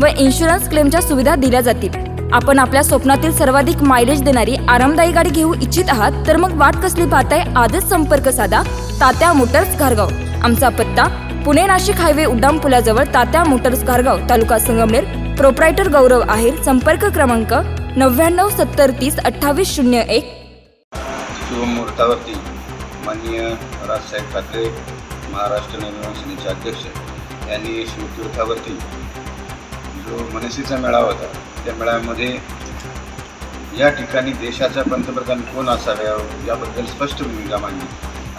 व इन्शुरन्स क्लेमच्या सुविधा दिल्या जातील. आपण आपल्या स्वप्नातील सर्वाधिक मायलेज देणारी आरामदायी गाडी घेऊ इच्छित आहात तर मग वाट कसली पाहताय आजच संपर्क साधा तात्या मोटर्स घारगाव. आमचा पत्ता पुणे नाशिक हायवे उड्डाण पुलाजवळ तात्या मोटर्स घारगाव तालुका संगमनेर. प्रोप्रायटर गौरव आहेर संपर्क क्रमांक नव्याण्णव सत्तर तीस अठ्ठावीस शून्य एक. शुभमुहूर्तावरती माननीय राजसाहेब ठाकरे महाराष्ट्र नवनिर्माण सेनेचे अध्यक्ष यांनी शिवतीर्थावरती जो मनसेचा मेळावा होता त्या मेळाव्यामध्ये या ठिकाणी देशाचा पंतप्रधान कोण असाव्या याबद्दल स्पष्ट भूमिका मांडली.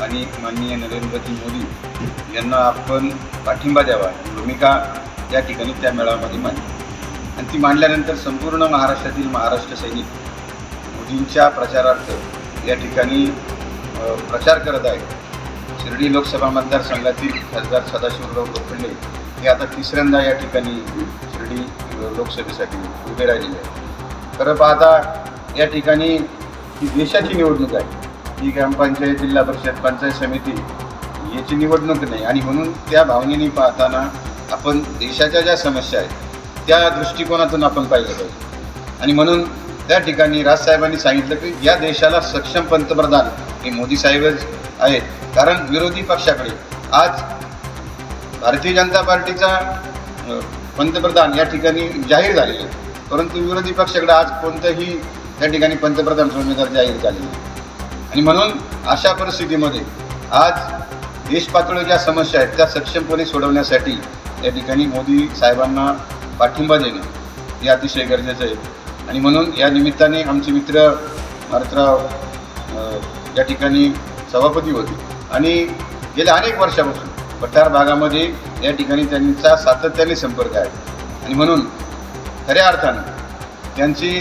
आणि माननीय नरेंद्रजी मोदी यांना आपण पाठिंबा द्यावा भूमिका या ठिकाणी त्या मेळाव्यामध्ये मांडली. आणि ती मांडल्यानंतर संपूर्ण महाराष्ट्रातील महाराष्ट्र सैनिक मोदींच्या प्रचारार्थ या ठिकाणी प्रचार करत आहेत. शिर्डी लोकसभा मतदारसंघातील खासदार सदाशिवराव लोखंडे हे आता तिसऱ्यांदा या ठिकाणी लोकसभेसाठी उभे राहिलेले आहेत खरं पाहता या ठिकाणी ही देशाची निवडणूक आहे. ही ग्रामपंचायत जिल्हा परिषद पंचायत समिती याची निवडणूक नाही. आणि म्हणून त्या भावनेने पाहताना आपण देशाच्या ज्या समस्या आहेत त्या दृष्टिकोनातून आपण पाहिलं पाहिजे. आणि म्हणून त्या ठिकाणी राजसाहेबांनी सांगितलं की या देशाला सक्षम पंतप्रधान हे मोदी साहेबच आहेत. कारण विरोधी पक्षाकडे आज भारतीय जनता पार्टीचा पंतप्रधान या ठिकाणी जाहीर झालेले आहेत. परंतु विरोधी पक्षाकडे आज कोणतंही त्या ठिकाणी पंतप्रधान उमेदवार जाहीर झालेले आणि म्हणून अशा परिस्थितीमध्ये आज देश पातळीवर ज्या समस्या आहेत त्या सक्षमपणे सोडवण्यासाठी या ठिकाणी मोदी साहेबांना पाठिंबा देणं हे अतिशय गरजेचं आहे. आणि म्हणून या निमित्ताने आमचे मित्र भारतराव या ठिकाणी सभापती होते. आणि गेल्या अनेक वर्षापासून पठार भागामध्ये या ठिकाणी त्यांचा सातत्याने संपर्क आहे. आणि म्हणून खऱ्या अर्थानं त्यांची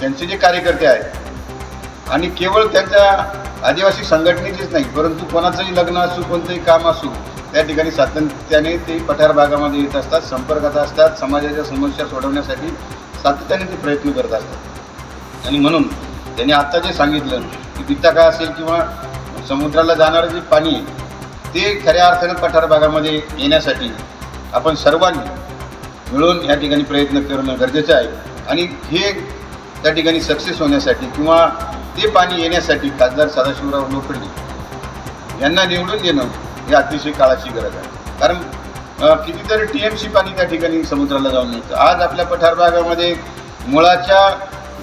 त्यांचे जे कार्यकर्ते आहेत आणि केवळ त्यांच्या आदिवासी संघटनेचीच नाही परंतु कोणाचंही लग्न असू कोणतंही काम असू त्या ठिकाणी सातत्याने ते पठार भागामध्ये येत असतात संपर्कात असतात समाजाच्या समस्या सोडवण्यासाठी सातत्याने ते प्रयत्न करत असतात. आणि म्हणून त्यांनी आत्ता जे सांगितलं की बित्ताका असेल किंवा समुद्राला जाणारं जे पाणी आहे ते खऱ्या अर्थानं पठार भागामध्ये येण्यासाठी आपण सर्वांनी मिळून या ठिकाणी प्रयत्न करणं गरजेचं आहे. आणि हे त्या ठिकाणी सक्सेस होण्यासाठी किंवा ते पाणी येण्यासाठी खासदार सदाशिवराव लोखंडे यांना निवडून देणं हे अतिशय काळाची गरज आहे. कारण कितीतरी टी एम सी पाणी त्या ठिकाणी समुद्राला जाऊन मिळतं. आज आपल्या पठार भागामध्ये मुळाच्या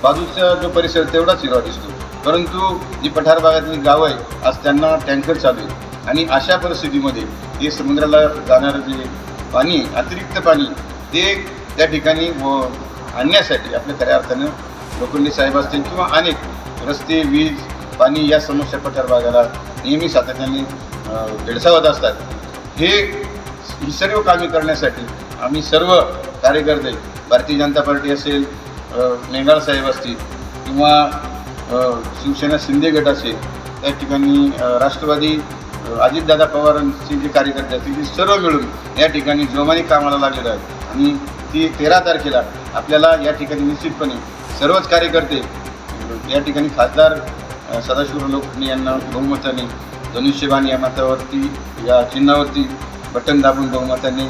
बाजूचा जो परिसर तेवढाच हिरवा दिसतो. परंतु जी पठार भागातली गावं आहे आज त्यांना टँकर चालू आहे आणि अशा परिस्थितीमध्ये हे समुद्राला जाणारं जे पाणी अतिरिक्त पाणी ते त्या ठिकाणी व आणण्यासाठी आपल्या खऱ्या अर्थानं लोखंडे साहेब असतील किंवा अनेक रस्ते वीज पाणी या समस्या पठार भागाला नेहमी सातत्याने भेडसावत असतात. हे ही सर्व कामे करण्यासाठी आम्ही सर्व कार्यकर्ते भारतीय जनता पार्टी असेल मेंगाळ साहेब असतील किंवा शिवसेना शिंदे गट असेल त्या ठिकाणी राष्ट्रवादी अजितदादा पवारांचे जे कार्यकर्ते असतील ते सर्व मिळून या ठिकाणी जोमाने कामाला लागलेलं आहे आणि ती तेरा तारखेला आपल्याला या ठिकाणी निश्चितपणे सर्वच कार्यकर्ते या ठिकाणी खासदार अ, सदाशिवराव लोखंडे यांना बहुमताने धनुष्यबाण या मतावरती या चिन्हावरती बटन दाबून बहुमताने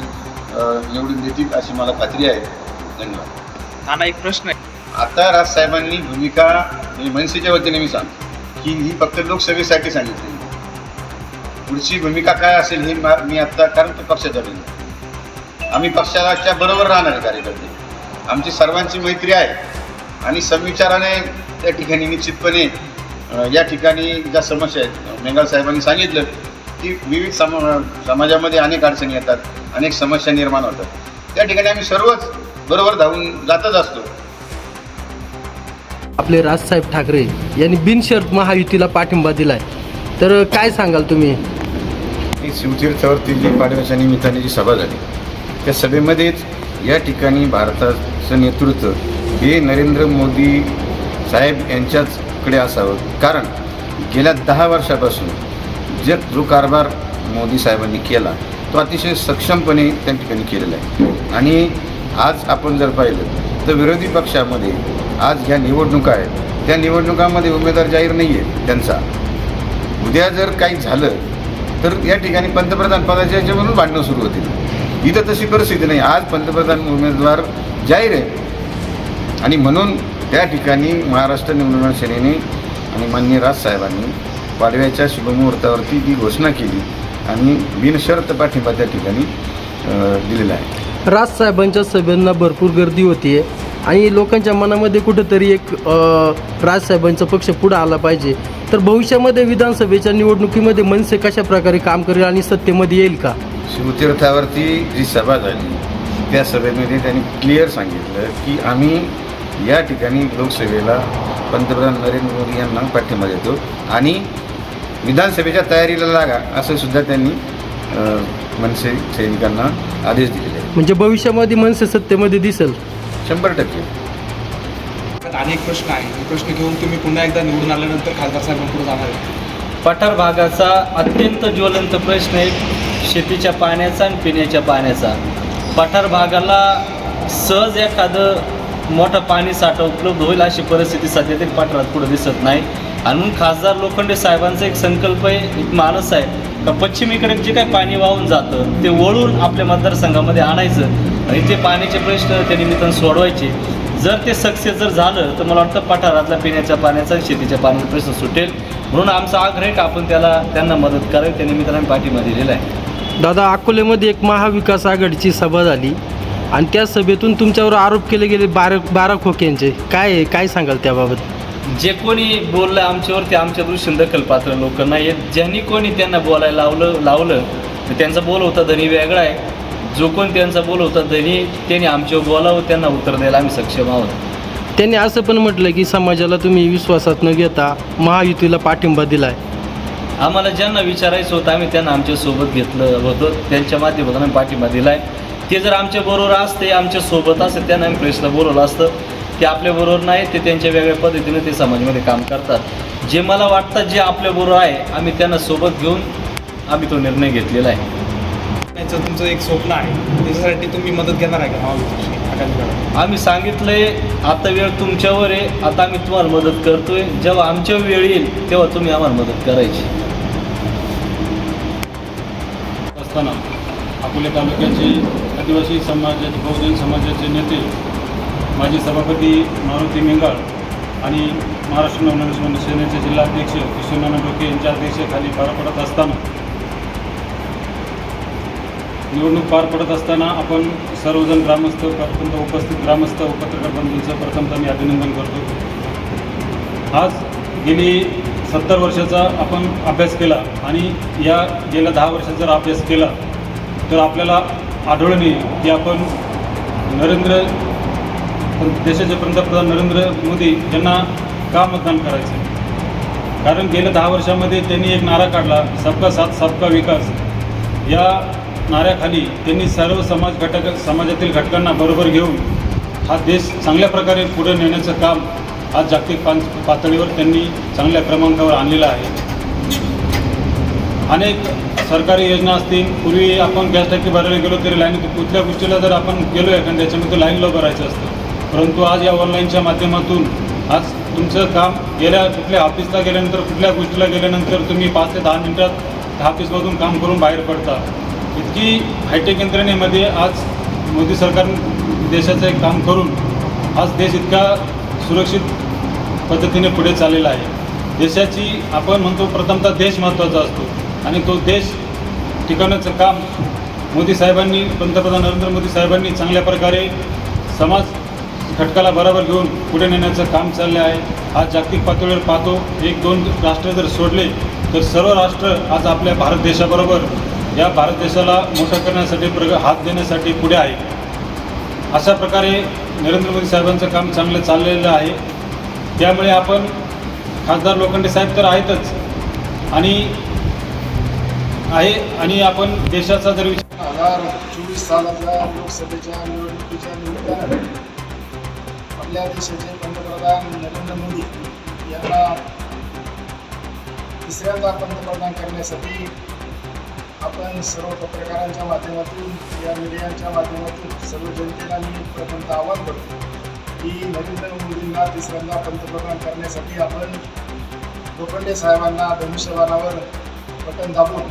निवडून देतील अशी मला खात्री आहे. धन्यवाद. नाना एक प्रश्न आहे. आता राजसाहेबांनी भूमिका मनसेच्या वतीने मी सांगतो की ही फक्त लोकसभेसाठी सांगितली. पुढची भूमिका काय असेल हे मी आत्ता कारण तो पक्षाचा आम्ही पक्षाच्या बरोबर राहणारे कार्यकर्ते. आमची सर्वांची मैत्री आहे. आणि समविचाराने त्या ठिकाणी निश्चितपणे या ठिकाणी ज्या समस्या आहेत मेंगाल साहेबांनी सांगितलं की विविध सम समाजामध्ये अनेक अडचणी येतात अनेक समस्या निर्माण होतात. त्या ठिकाणी आम्ही सर्वच बरोबर धावून जातच असतो. आपले राजसाहेब ठाकरे यांनी बिनशर्त महायुतीला पाठिंबा दिलाय. तर काय सांगाल तुम्ही? ही शिवतीर्थावरती जी पाडव्याच्या निमित्ताने जी सभा झाली त्या सभेमध्येच या ठिकाणी भारताचं नेतृत्व हे नरेंद्र मोदी साहेब यांच्याचकडे असावं. कारण गेल्या दहा वर्षापासून जे जो कारभार मोदी साहेबांनी केला तो अतिशय सक्षमपणे त्या ठिकाणी केलेला आहे. आणि आज आपण जर पाहिलं तर विरोधी पक्षामध्ये आज ह्या निवडणुका आहेत. त्या निवडणुकामध्ये उमेदवार जाहीर नाही आहे त्यांचा. उद्या जर काही झालं तर या ठिकाणी पंतप्रधान पदाच्या याच्यावरून भांडणं सुरू होतील. इथं तशी परिस्थिती नाही. आज पंतप्रधान उमेदवार जाहीर आहे. आणि म्हणून त्या ठिकाणी महाराष्ट्र निवडणूक सेनेने आणि माननीय राजसाहेबांनी पाडव्याच्या शुभमुहूर्तावरती ही घोषणा केली आणि बिनशर्त पाठिंबा त्या ठिकाणी दिलेला आहे. राजसाहेबांच्या सभेंना भरपूर गर्दी होती आहे आणि लोकांच्या मनामध्ये कुठंतरी एक राजसाहेबांचा पक्ष पुढं आला पाहिजे. तर भविष्यामध्ये विधानसभेच्या निवडणुकीमध्ये मनसे कशा प्रकारे काम करेल आणि सत्तेमध्ये येईल का? शिवतीर्थावरती जी सभा झाली त्या सभेमध्ये त्यांनी क्लिअर सांगितलं की आम्ही या ठिकाणी लोकसभेला पंतप्रधान नरेंद्र मोदी यांना पाठिंबा देतो आणि विधानसभेच्या तयारीला लागा असं सुद्धा त्यांनी मनसे सैनिकांना आदेश दिलेले म्हणजे भविष्यामध्ये मनसे सत्तेमध्ये दिसेल? शंभर टक्के. अनेक प्रश्न आहे हे प्रश्न घेऊन तुम्ही पुन्हा एकदा निवडून आल्यानंतर खासदार साहेबांकडे जाणार पठार भागाचा अत्यंत ज्वलंत प्रश्न आहे. शेतीच्या पाण्याचा आणि पिण्याच्या पाण्याचा. पठार भागाला सहज एखादं मोठं पाणी साठा उपलब्ध होईल अशी परिस्थिती सध्या तरी पठारात पुढे दिसत नाही. आणि म्हणून खासदार लोखंडे साहेबांचा एक संकल्प आहे एक मानस आहे का पश्चिमेकडे जे काही पाणी वाहून जातं ते वळून आपल्या मतदारसंघामध्ये आणायचं आणि ते पाण्याचे प्रश्न त्या निमित्तानं सोडवायचे. जर ते सक्सेस जर झालं तर मला वाटतं पठारातल्या पिण्याच्या पाण्याचा शेतीच्या पाण्याचा प्रश्न सुटेल. म्हणून आमचा आग्रह आहे का आपण त्याला त्यांना मदत करावी त्या निमित्तानं आम्ही पाठिंबा दिलेला आहे. दादा अकोल्यामध्ये एक महाविकास आघाडीची सभा झाली. आणि त्या सभेतून तुमच्यावर आरोप केले गेले बारा बारा खोक्यांचे. काय काय सांगाल त्याबाबत? जे कोणी बोललं आमच्यावरती आमच्या दृष्टीने दखलपात्र लोक नाही आहेत ज्यांनी कोणी त्यांना बोलायला लावलं लावलं तर त्यांचा बोल होता धनी वेगळा आहे. जो कोण त्यांचा बोल होता धनी त्यांनी आमच्यावर बोलावं त्यांना उत्तर द्यायला आम्ही सक्षम आहोत. त्यांनी असं पण म्हटलं की समाजाला तुम्ही विश्वासात न घेता महायुतीला पाठिंबा दिलाय. आम्हाला ज्यांना विचारायचं होतं आम्ही त्यांना आमच्यासोबत घेतलं होतं. त्यांच्या माध्यमातून आम्ही पाठिंबा दिलाय. ते जर आमच्या बरोबर असते आमच्यासोबत असते त्यांना आम्ही प्रेसला बोलवलं असतं. ते आपल्या बरोबर नाही ते त्यांच्या वेगळ्या पद्धतीने ते समाजामध्ये काम करतात. जे मला वाटतं जे आपल्या बरोबर आहे आम्ही त्यांना सोबत घेऊन आम्ही तो निर्णय घेतलेला आहे. याचं तुमचं एक स्वप्न आहे. त्याच्यासाठी तुम्ही मदत घेणार आहे का? आम्ही सांगितलंय आता वेळ तुमच्यावर आहे आता आम्ही तुम्हाला मदत करतोय. जेव्हा आमच्या वेळ येईल तेव्हा तुम्ही आम्हाला मदत करायची. असताना अकोले तालुक्याचे आदिवासी समाजाचे बहुजन समाजाचे नेते माजी सभापती मारुती मेंगाळ आणि महाराष्ट्र नवनिर्माण सेनेचे जिल्हाध्यक्ष किशोरनारायण डोके यांच्या अध्यक्षतेखाली पार पडत असताना निवडणूक पार पडत असताना आपण सर्वजण ग्रामस्थ प्रथम उपस्थित ग्रामस्थ व पत्रकार बंधूंचं प्रथमतः मी अभिनंदन करतो. आज गेली सत्तर वर्षाचा आपण अभ्यास केला आणि या गेल्या दहा वर्षाचा जर अभ्यास केला तर आपल्याला आढळून येईल की आपण नरेंद्र देशाचे पंतप्रधान नरेंद्र मोदी यांना का मतदान करायचं? कारण गेल्या दहा वर्षामध्ये त्यांनी एक नारा काढला सबका साथ सबका विकास. या नाऱ्याखाली त्यांनी सर्व समाज घटक समाजातील घटकांना बरोबर घेऊन हा देश चांगल्या प्रकारे पुढे नेण्याचं काम आज जागतिक पान पातळीवर त्यांनी चांगल्या क्रमांकावर आणलेलं आहे. अनेक सरकारी योजना असतील पूर्वी आपण गॅस टाकी भरायला गेलो तरी लाईन कुठल्या गोष्टीला जर आपण गेलो एखाद्या त्याच्यामध्ये लाईनला भरायचं असतं. परंतु आज या ऑनलाईनच्या माध्यमातून आज तुमचं काम गेल्या कुठल्या ऑफिसला गेल्यानंतर कुठल्या गोष्टीला गेल्यानंतर तुम्ही पाच ते दहा मिनटात त्या ऑफिसमधून काम करून बाहेर पडता. इतकी हायटेक यंत्रणेमध्ये आज मोदी सरकार देशाचं एक काम करून आज देश इतका सुरक्षित पद्धतीने पुढे चाललेला आहे. देशाची आपण म्हणतो प्रथमतः देश महत्त्वाचा असतो आणि तो देश टिकवण्याचं काम मोदी साहेबांनी पंतप्रधान नरेंद्र मोदी साहेबांनी चांगल्या प्रकारे समाज घटकाला बरोबर घेऊन पुढे नेण्याचं काम चाललं आहे. आज जागतिक पातळीवर पाहतो एक दोन राष्ट्र जर सोडले तर सर्व राष्ट्र आज आपल्या भारत देशाबरोबर या भारत देशाला मोठं करण्यासाठी प्रग हात देण्यासाठी पुढे आहे अशा प्रकारे नरेंद्र मोदी साहेबांचं काम चांगलं चाललेलं आहे. त्यामुळे आपण खासदार लोखंडे साहेब तर आहेतच. आणि आहे आणि आपण देशाचा जर विचार हजार चोवीस सालातल्या लोकसभेच्या निवडणुकीच्या निमित्तानं आपल्या देशाचे पंतप्रधान नरेंद्र मोदी यांना तिसऱ्यांदा पंतप्रधान करण्यासाठी आपण सर्व पत्रकारांच्या माध्यमातून या मीडियाच्या माध्यमातून सर्व जनतेला मी प्रथमतः आवाहन करतो की नरेंद्र मोदींना तिसऱ्यांदा पंतप्रधान करण्यासाठी आपण लोखंडे साहेबांना धनुष्यबाणावर बटन दाबून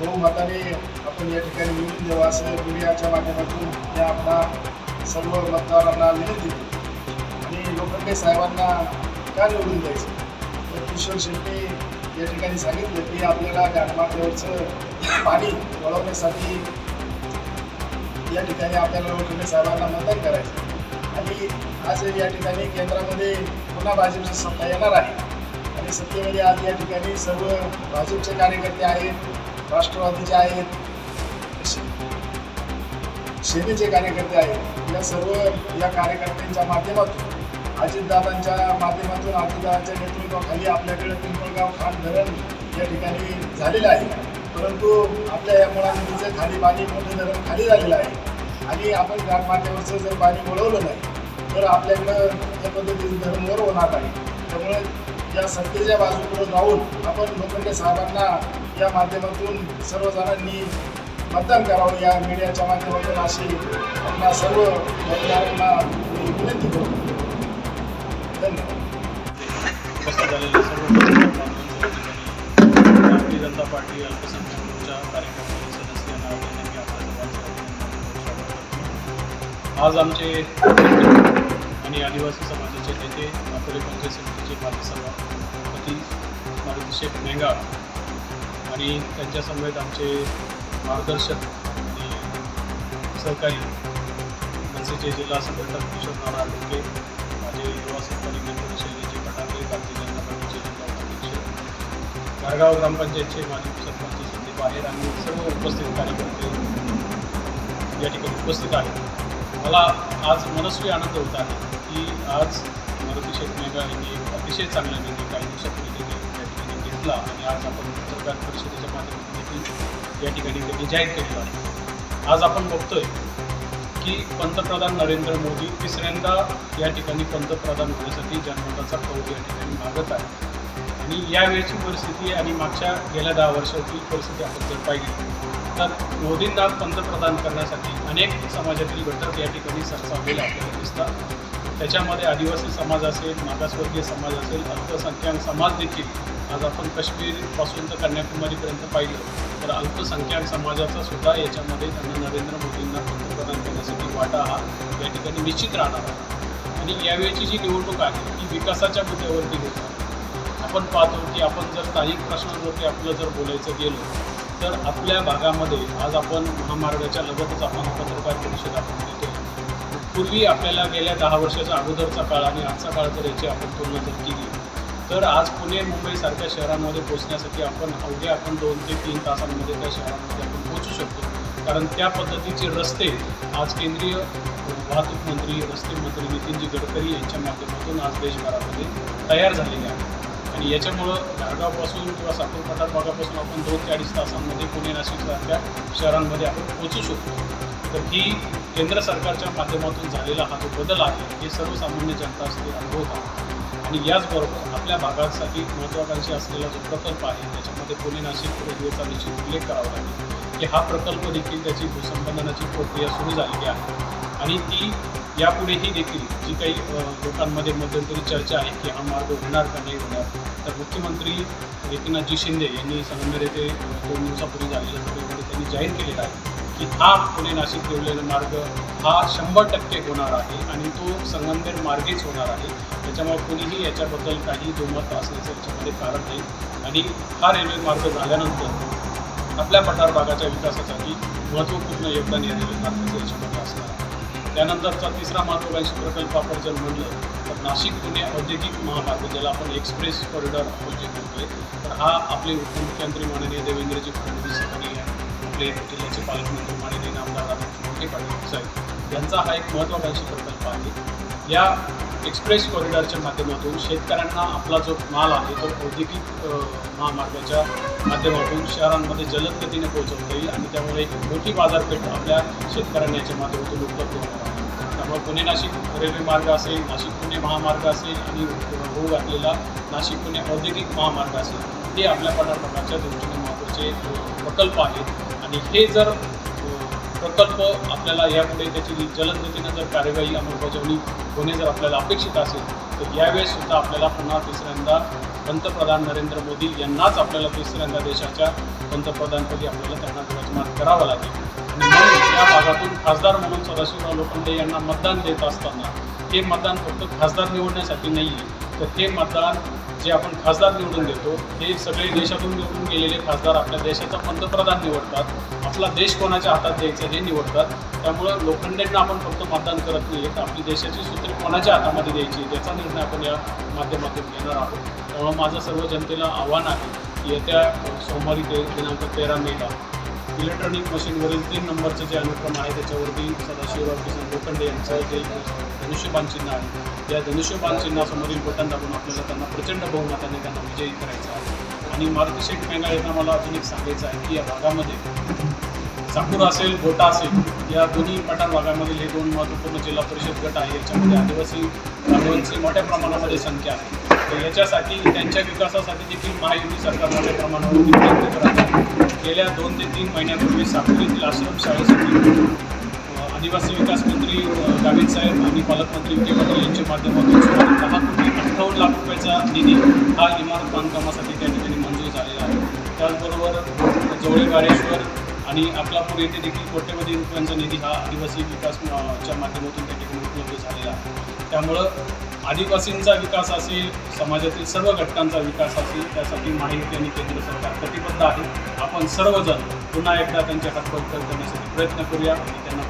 बहुमताने आपण या ठिकाणी निवडून द्यावं असं मीडियाच्या माध्यमातून या आपला सर्व मतदारांना विनंती केली. आणि लोखंडे साहेबांना का निवडून द्यायचं? तर किशोर शेट्टी या ठिकाणी सांगितलं की आपल्याला घाटमाथ्यावरचं पाणी वळवण्यासाठी या ठिकाणी आपल्याला लोखंडे साहेबांना मतदान करायचं आणि आज या ठिकाणी केंद्रामध्ये पुन्हा भाजपची सत्ता येणार आहे. आणि सत्तेमध्ये आज या ठिकाणी सर्व भाजपचे कार्यकर्ते आहेत राष्ट्रवादीचे आहेत सेनेचे कार्यकर्ते आहेत या सर्व या कार्यकर्त्यांच्या माध्यमातून अजितदादांच्या माध्यमातून अजितदादांच्या नेतृत्वाखाली आपल्याकडे पिंपळगाव खान धरण या ठिकाणी झालेलं आहे. परंतु आपल्या या मुळा नदीचं खाली पाणी मोठं धरण खाली झालेलं आहे. आणि आपण घाटमाथ्यावरचं जर पाणी वळवलं नाही तर आपल्याकडं त्या पद्धतीचं धरण वर होणार नाही. त्यामुळे या सत्तेच्या बाजूकडे जाऊन आपण लोखंडे साहेबांना या माध्यमातून सर्वजणांनी मतदान करावं या मीडियाच्या माध्यमातून अशी आपल्या सर्व मतदारांना विनंती करतो धन्यवाद. भारतीय जनता पार्टी अल्पसंख्याकांच्या मोर्चा सदस्यांना सदस्य आपल्या सर्वांचं आज आमचे आणि आदिवासी समाजाचे नेते अकोले पंचायत समितीचे माजी सभापती मारुती शेख मेंगा आणि त्यांच्यासमवेत आमचे मार्गदर्शक सहकारी मनसेचे जिल्हा संघटक किशोर नाना डोके माझे युवा सहकारी मित्र शैलीचे पटाके भारतीय जनता पार्टीचे जिल्हा उपाध्यक्ष गारगाव ग्रामपंचायतचे माजी सरपंच संदीप आहेर आणि सर्व उपस्थित कार्यकर्ते या ठिकाणी उपस्थित आहेत. मला आज मनस्वी आनंद होत आहे की आज मारुती शेठ मेघा यांनी एक अतिशय चांगला निर्णय काही दिवसापूर्वी त्यांनी या ठिकाणी घेतला आणि आज आपण पत्रकार परिषदेत या ठिकाणी त्यांनी जाहीर केलेलं आहे. आज आपण बघतोय की पंतप्रधान नरेंद्र मोदी तिसऱ्यांदा या ठिकाणी पंतप्रधान होण्यासाठी जनमताचा कौल या ठिकाणी मागत आहे आणि यावेळची परिस्थिती आणि मागच्या गेल्या दहा वर्षाची परिस्थिती आपण जर पाहिली तर मोदींना पंतप्रधान करण्यासाठी अनेक समाजातील घटक या ठिकाणी सरसावलेले आपल्याला दिसतात. त्याच्यामध्ये आदिवासी समाज असेल मागासवर्गीय समाज असेल अल्पसंख्याक समाज देखील आज आपण काश्मीरपासून तर कन्याकुमारीपर्यंत पाहिलं तर अल्पसंख्याक समाजाचा सुद्धा याच्यामध्ये त्यांना नरेंद्र मोदींना पंतप्रधान करण्यासाठी वाटा हा या ठिकाणी निश्चित राहणार आहे. आणि यावेळची जी निवडणूक आहे ती विकासाच्या मुद्द्यावरती होत. आहे आपण पाहतो की आपण जर स्थानिक प्रश्नांवरती आपलं जर बोलायचं गेलं तर आपल्या भागामध्ये आज आपण महामार्गाच्या लगतच आपण पत्रकार परिषद आपण पूर्वी आपल्याला गेल्या दहा वर्षाचा अगोदरचा काळ आणि आजचा काळ जर याची आपण तुलना जर केली तर आज पुणे मुंबईसारख्या शहरांमध्ये पोहोचण्यासाठी आपण अवघे आपण दोन ते तीन तासांमध्ये त्या शहरांमध्ये आपण पोहोचू शकतो. कारण त्या पद्धतीचे रस्ते आज केंद्रीय वाहतूक मंत्री रस्ते मंत्री नितीनजी गडकरी यांच्या माध्यमातून आज देशभरामध्ये तयार झालेले आहेत. आणि याच्यामुळं गारगावपासून किंवा सातूर पठार भागापासून आपण दोन ते अडीच तासांमध्ये पुणे नाशिकसारख्या शहरांमध्ये आपण पोहोचू शकतो. तर ही केंद्र सरकारच्या माध्यमातून झालेला हा जो बदल आहे हे सर्वसामान्य जनता असते अनुभवत आहे. आणि याचबरोबर आपल्या भागासाठी महत्त्वाकांक्षी असलेला जो प्रकल्प आहे त्याच्यामध्ये पुणे नाशिक रेल्वेचा निश्चित उल्लेख करावा लागेल. की हा प्रकल्प देखील त्याची भूसंपादनाची प्रक्रिया सुरू झालेली आहे. आणि ती यापुढेही देखील जी काही लोकांमध्ये मध्यंतरी चर्चा आहे की हा मार्ग होणार का नाही होणार तर मुख्यमंत्री एकनाथजी शिंदे यांनी संगमेर येथे दोन दिवसापूर्वी झालेल्या सभेमध्ये त्यांनी जाहीर केलेला आहे की हा पुणे नाशिक जोडलेला मार्ग हा शंभर टक्के होणार आहे आणि तो संगमनेर मार्गेच होणार आहे. त्याच्यामुळे कुणीही याच्याबद्दल काही दुमत असण्याचं याच्यामध्ये कारण नाही. आणि हा रेल्वे मार्ग झाल्यानंतर आपल्या पठार भागाच्या विकासासाठी महत्त्वपूर्ण योगदान या रेल्वे मार्गाचं याच्यामध्ये असणार आहे. त्यानंतरचा तिसरा महत्त्वाकांक्षी प्रकल्प आपण जर म्हणलं तर नाशिक पुणे औद्योगिक महामार्ग ज्याला आपण एक्सप्रेस कॉरिडॉर आपण जे म्हणतोय. तर हा आपले उपमुख्यमंत्री माननीय देवेंद्रजी फडणवीस आणि आपले जिल्ह्याचे पालकमंत्री माननीय नामदार राधाकृष्ण मोठे पाटील साहेब यांचा हा एक महत्त्वाकांक्षी प्रकल्प आहे या एक्सप्रेस कॉरिडॉरच्या माध्यमातून शेतकऱ्यांना आपला जो माल आहे तो औद्योगिक महामार्गाच्या माध्यमातून शहरांमध्ये जलद गतीने पोहोचवता येईल आणि त्यामुळे एक मोठी बाजारपेठ आपल्या शेतकऱ्यांना याच्या माध्यमातून उपलब्ध होणार आहे. त्यामुळे पुणे नाशिक रेल्वे मार्ग असेल नाशिक पुणे महामार्ग असेल आणि होऊ घातलेला नाशिक पुणे औद्योगिक महामार्ग असेल हे आपल्या पठारभागाच्या दृष्टीने महत्त्वाचे प्रकल्प आहेत. आणि हे जर प्रकल्प आपल्याला यापुढे त्याची जलद गतीनं जर कार्यवाही अंमलबजावणी होणे जर आपल्याला अपेक्षित असेल तर यावेळेस सुद्धा आपल्याला पुन्हा तिसऱ्यांदा पंतप्रधान नरेंद्र मोदी यांनाच आपल्याला तिसऱ्यांदा देशाच्या पंतप्रधानपदी आपल्याला त्यांना विराजमान करावं लागेल. आणि म्हणून या भागातून खासदार म्हणून सदाशिवराव लोखंडे यांना मतदान देत असताना हे मतदान फक्त खासदार निवडण्यासाठी नाही आहे तर ते मतदान जे आपण खासदार निवडून देतो हे सगळे देशातून निवडून गेलेले खासदार आपल्या देशाचा पंतप्रधान निवडतात. आपला देश कोणाच्या हातात द्यायचा हे निवडतात. त्यामुळं लोखंडेंना आपण फक्त मतदान करत नाही तर आपली देशाची सूत्रे कोणाच्या हातामध्ये द्यायची याचा निर्णय आपण या माध्यमातून घेणार आहोत. त्यामुळं माझं सर्व जनतेला आव्हान आहे येत्या सोमवारी ते दिनांक तेरा मेला इलेक्ट्रॉनिक मशीनवरील तीन नंबरचं जे अनुक्रम आहे त्याच्यावरती सदाशिवराव किसन लोखंडे यांचं जे धनुष्यबाण चिन्ह आहे या धनुष्यबाण चिन्हासमोरील बटन दाबून आपल्याला त्यांना प्रचंड बहुमताने त्यांना विजयी करायचा आहे. आणि मारुती शेठ मेंगाळ यांना मला अजून एक सांगायचं आहे की या भागामध्ये चाकूर असेल गोटा असेल या दोन्ही पठाण भागामधील हे दोन महत्त्वपूर्ण जिल्हा परिषद गट आहे. याच्यामध्ये आदिवासी बांधवांची मोठ्या प्रमाणामध्ये संख्या आहे. तर याच्यासाठी त्यांच्या विकासासाठी देखील महायुती सरकार मोठ्या प्रमाणावर प्रयत्न करत आहे गेल्या दोन ते तीन महिन्यापूर्वी साकूर आश्रमशाळेसाठी आदिवासी विकास मंत्री गावित साहेब आणि पालकमंत्री विखे पाटील यांच्या माध्यमातून सुमारे दहा कोटी अठ्ठावन्न लाख रुपयाचा निधी हा इमारत बांधकामासाठी त्या ठिकाणी मंजूर झालेला आहे. त्याचबरोबर जवळे गाडेश्वर आणि अकलापूर येथे देखील कोट्यवधी रुपयांचा निधी हा आदिवासी विकास च्या माध्यमातून त्या ठिकाणी उपलब्ध झालेला आहे. त्यामुळं आदिवासींचा विकास असेल समाजातील सर्व घटकांचा विकास असेल त्यासाठी माहिती आणि केंद्र सरकार कटिबद्ध आहे. आपण सर्वजण पुन्हा एकदा त्यांचे हात करण्यासाठी प्रयत्न करूया आणि त्यांना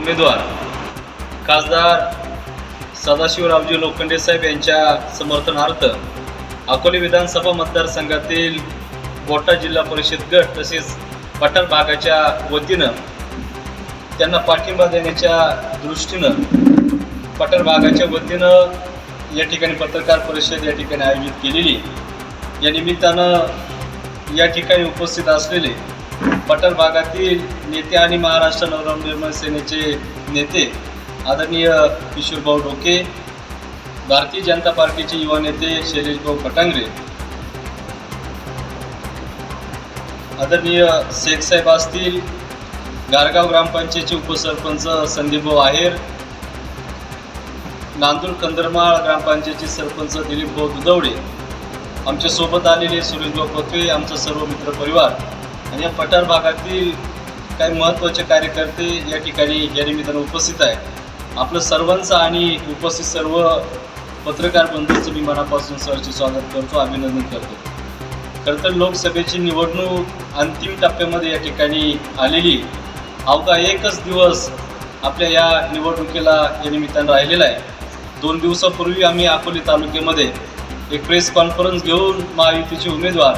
उमेदवार. खासदार सदाशिवरावजी लोखंडे साहेब यांच्या समर्थनार्थ अकोले विधानसभा मतदारसंघातील बोटा जिल्हा परिषद गट तसेच पठार भागाच्या वतीनं त्यांना पाठिंबा देण्याच्या दृष्टीनं पठार भागाच्या वतीनं या ठिकाणी पत्रकार परिषद या ठिकाणी आयोजित केलेली. या निमित्तानं या ठिकाणी उपस्थित असलेले पठार भागातील नेते आणि महाराष्ट्र नवनिर्माण सेनेचे नेते आदरणीय किशोरभाऊ डोके भारतीय जनता पार्टीचे युवा नेते शैलेशभाऊ पटांगरे आदरणीय शेख साहेब असतील गारगाव ग्रामपंचायतचे उपसरपंच संदीपभाऊ आहेर नांदूर कंदरमाळ ग्रामपंचायतचे सरपंच दिलीपभाऊ दुधवडे आमच्यासोबत आलेले सुरेशभाऊ पत्वे आमचा सर्व मित्रपरिवार आणि या पठार भागातील काही महत्त्वाचे कार्यकर्ते या ठिकाणी या निमित्तानं उपस्थित आहे. आपलं सर्वांचं आणि उपस्थित सर्व पत्रकार बंधूंचं मी मनापासून सरचे स्वागत करतो अभिनंदन करतो. खरं तर लोकसभेची निवडणूक अंतिम टप्प्यामध्ये या ठिकाणी आलेली. अवघा एकच दिवस आपल्या या निवडणुकीला या निमित्तानं राहिलेला आहे. दोन दिवसापूर्वी आम्ही अकोले तालुक्यामध्ये एक प्रेस कॉन्फरन्स घेऊन महायुतीचे उमेदवार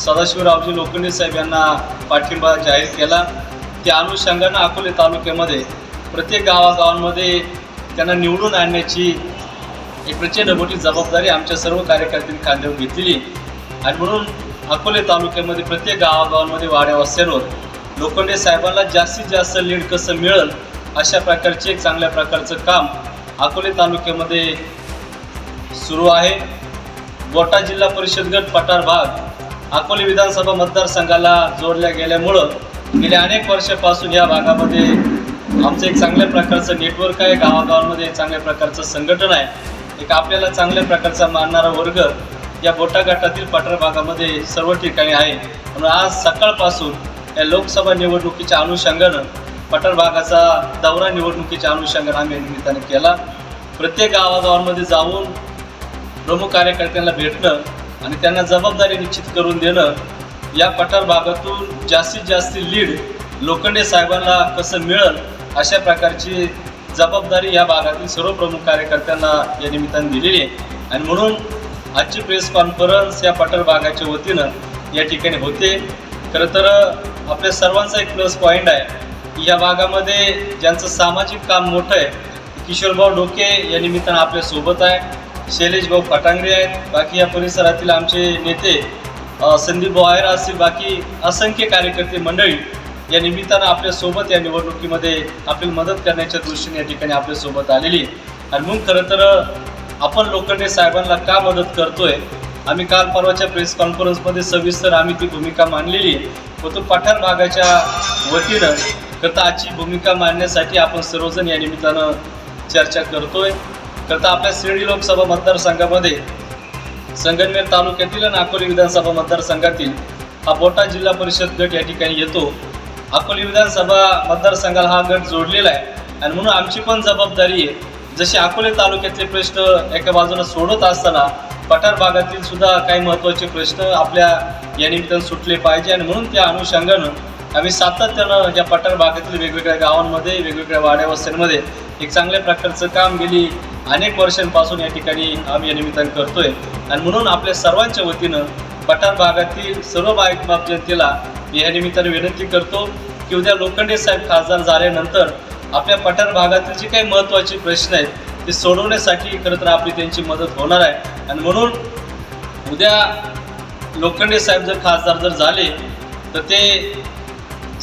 सदाशिवरावजी लोखंडे साहेब यांना पाठिंबा जाहीर केला. त्या अनुषंगानं अकोले तालुक्यामध्ये प्रत्येक गावागावांमध्ये त्यांना निवडून आणण्याची एक प्रचंड मोठी जबाबदारी आमच्या सर्व कार्यकर्त्यांनी खांद्यावर घेतलेली. आणि म्हणून अकोले तालुक्यामध्ये प्रत्येक गावागावांमध्ये वाड्या वस्त्यांवर लोखंडे साहेबांना जास्तीत जास्त लीड कसं मिळेल अशा प्रकारचे एक चांगल्या प्रकारचं काम अकोले तालुक्यामध्ये सुरू आहे. गोटा जिल्हा परिषद गट पठार भाग अकोले विधानसभा मतदारसंघाला जोडल्या गेल्यामुळं गेल्या अनेक वर्षापासून या भागामध्ये आमचं एक चांगल्या प्रकारचं नेटवर्क आहे. गावागावांमध्ये एक चांगल्या प्रकारचं संघटन आहे. एक आपल्याला चांगल्या प्रकारचा मानणारा वर्ग या बोटाघाटातील गटातील पठार भागामध्ये सर्व ठिकाणी आहे. म्हणून आज सकाळपासून या लोकसभा निवडणुकीच्या अनुषंगानं पठार भागाचा दौरा निवडणुकीच्या अनुषंगानं आम्ही निमित्ताने केला. प्रत्येक गावागावांमध्ये जाऊन प्रमुख कार्यकर्त्यांना भेटणं आणि त्यांना जबाबदारी निश्चित करून देणं या पठार भागातून जास्तीत जास्त लीड लोखंडे साहेबांना कसं मिळेल अशा प्रकारची जबाबदारी या भागातील सर्व प्रमुख कार्यकर्त्यांना या निमित्ताने दिलेली आहे. आणि म्हणून आजची प्रेस कॉन्फरन्स या पठार भागाच्या वतीनं या ठिकाणी होते. खरं तर आपल्या सर्वांचा एक प्लस पॉईंट आहे की या भागामध्ये ज्यांचं सामाजिक काम मोठं आहे किशोरभाऊ डोके या निमित्तानं आपल्यासोबत आहे. शैलेश भाऊ फटांगरे आहेत. बाकी या परिसरातील आमचे नेते संदीप भाऊ असतील बाकी असंख्य कार्यकर्ते मंडळी या निमित्तानं आपल्यासोबत या निवडणुकीमध्ये आपली मदत करण्याच्या दृष्टीने या ठिकाणी आपल्यासोबत आलेली आणि म्हणून खरं तर आपण लोखंडे साहेबांना का मदत करतोय? आम्ही काल परवाच्या प्रेस कॉन्फरन्समध्ये सविस्तर आम्ही ती भूमिका मांडलेली व तो पठाण भागाच्या वतीनं करता आजची भूमिका मांडण्यासाठी आपण सर्वजण या निमित्तानं चर्चा करतोय. करता आपल्या शिर्डी लोकसभा मतदारसंघामध्ये संगमनेर तालुक्यातील आणि अकोले विधानसभा मतदारसंघातील हा मोठा जिल्हा परिषद गट या ठिकाणी येतो. अकोले विधानसभा मतदारसंघाला हा गट जोडलेला आहे आणि म्हणून आमची पण जबाबदारी आहे. जसे अकोले तालुक्यातले प्रश्न एका बाजूला सोडत असताना पठार भागातील सुद्धा काही महत्त्वाचे प्रश्न आपल्या या निमित्तानं सुटले पाहिजे आणि म्हणून त्या अनुषंगानं आम्ही सातत्यानं या पठार भागातील वेगवेगळ्या गावांमध्ये वेगवेगळ्या वाड्या वस्त्यांमध्ये एक चांगल्या प्रकारचं काम गेली अनेक वर्षांपासून या ठिकाणी आम्ही या निमित्तानं करतोय. आणि म्हणून आपल्या सर्वांच्या वतीनं पठार भागातील सर्व बाईक बाप जनतेला मी या निमित्तानं विनंती करतो की उद्या लोखंडे साहेब खासदार झाल्यानंतर आपल्या पठार भागातील जे काही महत्त्वाचे प्रश्न आहेत ते सोडवण्यासाठी खरं तर आपली त्यांची मदत होणार आहे. आणि म्हणून उद्या लोखंडे साहेब जर खासदार जर झाले तर ते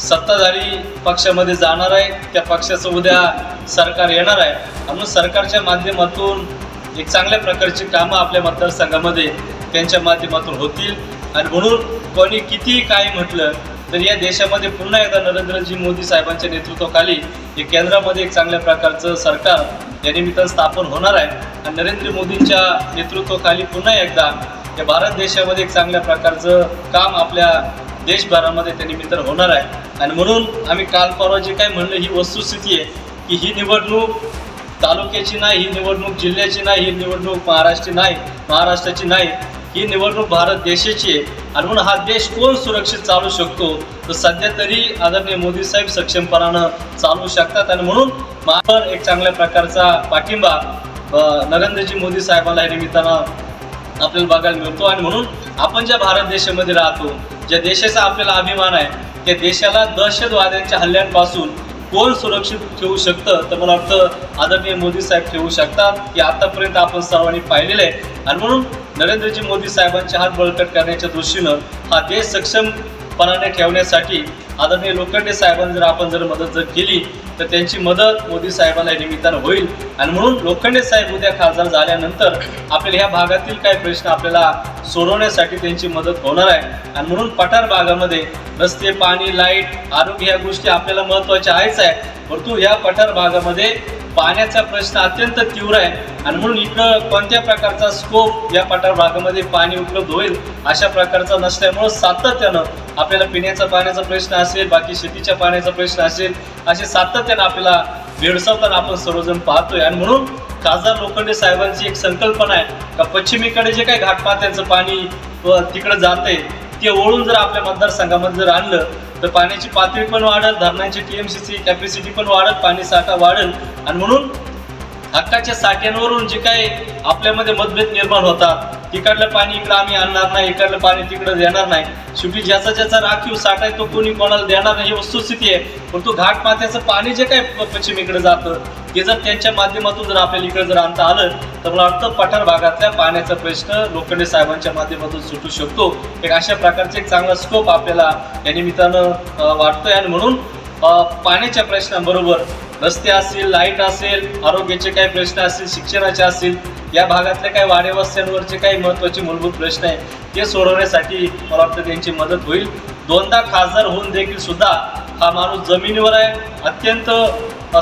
सत्ताधारी पक्षामध्ये जाणार आहे त्या पक्षाचं उद्या सरकार येणार आहे. म्हणून सरकारच्या माध्यमातून एक चांगल्या प्रकारची कामं आपल्या मतदारसंघामध्ये त्यांच्या माध्यमातून होतील. आणि म्हणून कोणी कितीही काही म्हटलं तर या देशामध्ये पुन्हा एकदा नरेंद्रजी मोदी साहेबांच्या नेतृत्वाखाली हे केंद्रामध्ये एक चांगल्या प्रकारचं सरकार या निमित्तानं स्थापन होणार आहे. आणि नरेंद्र मोदींच्या नेतृत्वाखाली पुन्हा एकदा या भारत देशामध्ये एक चांगल्या प्रकारचं काम आपल्या देशभरामध्ये त्या निमित्त होणार आहे. आणि म्हणून आम्ही काल परवा जे काय म्हणलं ही वस्तुस्थिती आहे की ही निवडणूक तालुक्याची नाही ही निवडणूक जिल्ह्याची नाही ही निवडणूक महाराष्ट्राची नाही महाराष्ट्राची नाही ही निवडणूक भारत देशाची आहे. आणि म्हणून हा देश कोण सुरक्षित चालू शकतो तर सध्या तरी आदरणीय मोदी साहेब सक्षमपणानं चालू शकतात. आणि म्हणून महावर एक चांगल्या प्रकारचा पाठिंबा नरेंद्रजी मोदी साहेबाला या निमित्तानं आपल्याला बघायला मिळतो. आणि म्हणून आपण ज्या भारत देशामध्ये राहतो ज्या देशाचा आपल्याला अभिमान आहे त्या देशाला दहशतवाद्यांच्या हल्ल्यांपासून कोण सुरक्षित ठेवू शकतं? तर मला वाटतं आदरणीय मोदी साहेब ठेवू शकतात की आतापर्यंत आपण सर्वांनी पाहिलेलं आहे. आणि म्हणून नरेंद्रजी मोदी साहेबांचे हात बळकट करण्याच्या दृष्टीनं हा देश सक्षमपणाने ठेवण्यासाठी आदरणीय लोखंडे साहेबांनी जर आपण जर मदत जर केली तर त्यांची मदत मोदी साहेबांना निमित्तानं होईल. आणि म्हणून लोखंडे साहेब उद्या खासदार झाल्यानंतर आपल्याला ह्या भागातील काही प्रश्न आपल्याला सोडवण्यासाठी त्यांची मदत होणार आहे. आणि म्हणून पठार भागामध्ये रस्ते पाणी लाइट आरोग्य ह्या गोष्टी आपल्याला महत्त्वाच्या आहेच आहे. परंतु ह्या पठार भागामध्ये पाण्याचा प्रश्न अत्यंत तीव्र आहे. आणि म्हणून इकडं कोणत्या प्रकारचा स्कोप या पठार भागामध्ये पाणी उपलब्ध होईल अशा प्रकारचा नसल्यामुळं सातत्यानं आपल्याला पिण्याचा पाण्याचा प्रश्न असेल बाकी शेतीच्या पाण्याचा प्रश्न असेल असे सातत्यानं आपल्याला भेडसावताना आपण सर्वजण पाहतोय. आणि म्हणून खासदार लोखंडे साहेबांची एक संकल्पना आहे का पश्चिमेकडे जे काही घाटपात्यांचं पाणी व तिकडं जाते ते ओळून जर आपल्या मतदारसंघामध्ये जर आणलं तर पाण्याची पातळी पण वाढत धरणांची टी एम कॅपॅसिटी पण वाढत पाणी साठा वाढेल. आणि म्हणून हक्काच्या साठ्यांवरून जे काही आपल्यामध्ये मतभेद निर्माण होतात तिकडलं पाणी इकडं आम्ही आणणार नाही इकडलं पाणी तिकडं देणार नाही. शेवटी ज्याचा ज्याचा राखीव साठा आहे तो कोणी कोणाला देणार नाही ही वस्तुस्थिती आहे. परंतु घाट माथ्याचं पाणी जे काय पश्चिमेकडे जातं ते जर त्यांच्या माध्यमातून जर आपल्याला इकडे जर आणता आलं तर मला वाटतं पठार भागातल्या पाण्याचा प्रश्न लोखंडे साहेबांच्या माध्यमातून सुटू शकतो. एक अशा प्रकारचे एक चांगला स्कोप आपल्याला या निमित्तानं वाटतोय. आणि म्हणून पाण्याच्या प्रश्नाबरोबर रस्ते असतील लाइट असेल आरोग्याचे काही प्रश्न असतील शिक्षणाचे असतील या भागातले काही वाडेवस्त्यांवरचे काही महत्त्वाचे मूलभूत प्रश्न आहे ते सोडवण्यासाठी मला वाटतं त्यांची मदत होईल. दोनदा खासदार होऊन देखील सुद्धा हा माणूस जमिनीवर आहे. अत्यंत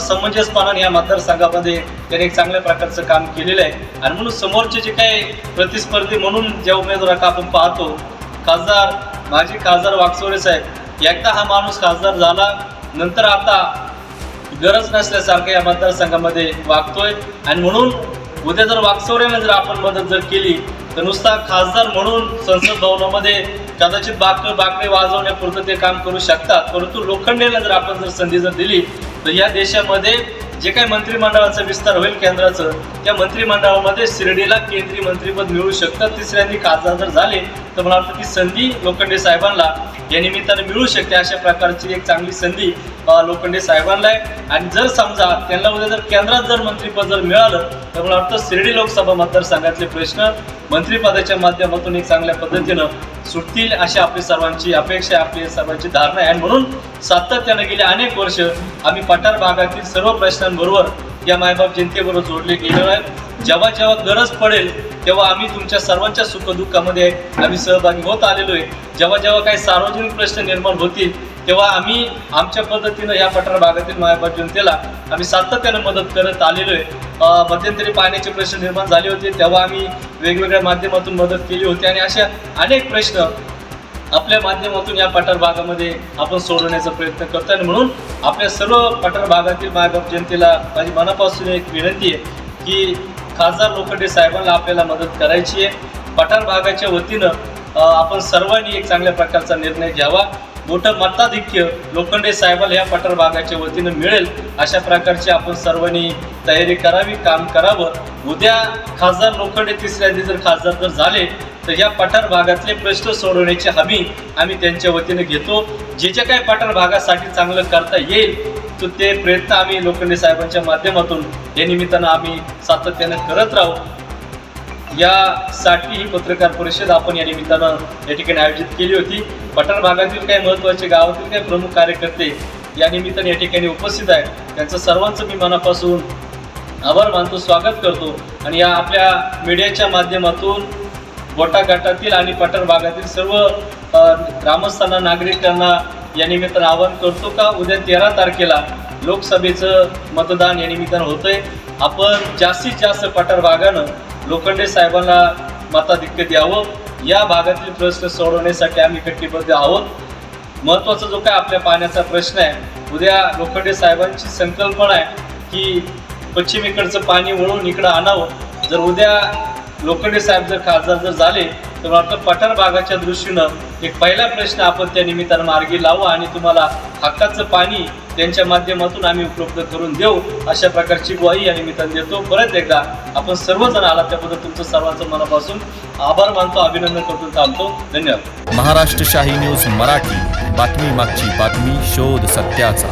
समंजसपणाने या मतदारसंघामध्ये त्याने एक चांगल्या प्रकारचं काम केलेलं आहे. आणि म्हणून समोरचे जे काही प्रतिस्पर्धी म्हणून ज्या उमेदवाराला आपण पाहतो खासदार माजी खासदार वागचोरे साहेब एकदा हा माणूस खासदार झाला नंतर आता गरज नसल्यासारखं या मतदारसंघामध्ये वागतोय. आणि म्हणून उद्या जर वागचौऱ्याने जर आपण मदत जर केली तर नुसता खासदार म्हणून संसद भवनामध्ये कदाचित बाक बाकडे वाजवण्यापुरतं ते काम करू शकतात. परंतु लोखंडेला जर आपण जर संधी जर दिली तर या देशामध्ये जे काही मंत्रिमंडळाचा विस्तार होईल केंद्राचं त्या मंत्रिमंडळामध्ये शिर्डीला केंद्रीय मंत्रीपद मिळू शकतं. तिसऱ्यांनी खासदार जर झाले तर मला वाटतं ती संधी लोखंडे साहेबांना या निमित्तानं मिळू शकते. अशा प्रकारची एक चांगली संधी लोखंडे साहेबांना आहे. आणि जर समजा त्यांना उद्या जर केंद्रात जर मंत्रीपद जर मिळालं तर मला वाटतं शिर्डी लोकसभा मतदारसंघातले प्रश्न मंत्रिपदाच्या माध्यमातून एक चांगल्या पद्धतीनं सुटतील अशी आपली सर्वांची अपेक्षा आपली सर्वांची धारणा आहे. आणि म्हणून सातत्यानं गेले अनेक वर्ष आम्ही पठार भागातील सर्व प्रश्नांबरोबर या मायबाप जनतेबरोबर जोडले गेलेलो आहे. जेव्हा जेव्हा गरज पडेल तेव्हा आम्ही तुमच्या सर्वांच्या सुखदुःखामध्ये आम्ही सहभागी होत आलेलो आहे. जेव्हा जेव्हा काही सार्वजनिक प्रश्न निर्माण होतील तेव्हा आम्ही आमच्या पद्धतीनं या पठार भागातील मायबाप जनतेला आम्ही सातत्यानं मदत करत आलेलो आहे. मध्यंतरी पाण्याचे प्रश्न निर्माण झाले होते तेव्हा आम्ही वेगवेगळ्या माध्यमातून मदत केली होती आणि अशा अनेक प्रश्न आपल्या माध्यमातून या पठार भागामध्ये आपण सोडवण्याचा प्रयत्न करतो आणि म्हणून आपल्या सर्व पठार भागातील मायबाप जनतेला माझी मनापासून एक विनंती आहे की खासदार लोखंडे साहेबांना आपल्याला मदत करायची आहे. पठार भागाच्या वतीनं आपण सर्वांनी एक चांगल्या प्रकारचा निर्णय घ्यावा. मोठं मताधिक्य लोखंडे साहेबाला या पठार भागाच्या वतीनं मिळेल. अशा प्रकारची आपण सर्वांनी तयारी करावी काम करावं. उद्या खासदार लोखंडे तिसऱ्यांदी जर खासदार जर झाले तर या पठार भागातले प्रश्न सोडवण्याची हमी आम्ही त्यांच्या वतीने घेतो. जे जे काही पठार भागासाठी चांगलं करता येईल तर ते प्रयत्न आम्ही लोखंडे साहेबांच्या माध्यमातून या निमित्तानं आम्ही सातत्यानं करत राहू. यासाठी ही पत्रकार परिषद आपण या निमित्तानं या ठिकाणी आयोजित केली होती. पठार भागातील काही महत्त्वाचे गावातील काही प्रमुख कार्यकर्ते या निमित्ताने या ठिकाणी उपस्थित आहेत. त्यांचं सर्वांचं मी मनापासून आभार मानतो स्वागत करतो. आणि या आपल्या मीडियाच्या माध्यमातून गोटा गटातील आणि पठार भागातील सर्व ग्रामस्थांना नागरिकांना या निमित्तानं आवाहन करतो का उद्या तेरा तारखेला लोकसभेचं मतदान या निमित्तानं होतंय. आपण जास्तीत जास्त पठार भागानं लोखंडे साहेबांना मताधिक्य द्यावं. या भागातील प्रश्न सोडवण्यासाठी आम्ही कटिबद्ध आहोत. महत्त्वाचा जो काय आपल्या पाण्याचा प्रश्न आहे उद्या लोखंडे साहेबांची संकल्पना आहे की पश्चिमेकडचं पाणी वळून इकडं आणावं. जर उद्या लोखंडे साहेब जर खासदार जर झाले तर मला वाटतं पठार भागाच्या दृष्टीनं एक पहिला प्रश्न आपण त्या निमित्तानं मार्गी लावू आणि तुम्हाला हक्काचं पाणी त्यांच्या माध्यमातून आम्ही उपलब्ध करून देऊ अशा प्रकारची ग्वाही या निमित्तानं देतो. परत एकदा आपण सर्वजण आला त्याबद्दल तुमचं सर्वांचं मनापासून आभार मानतो अभिनंदन करतो थांबतो धन्यवाद. महाराष्ट्र शाही न्यूज मराठी. बातमी मागची बातमी शोध सत्याचा.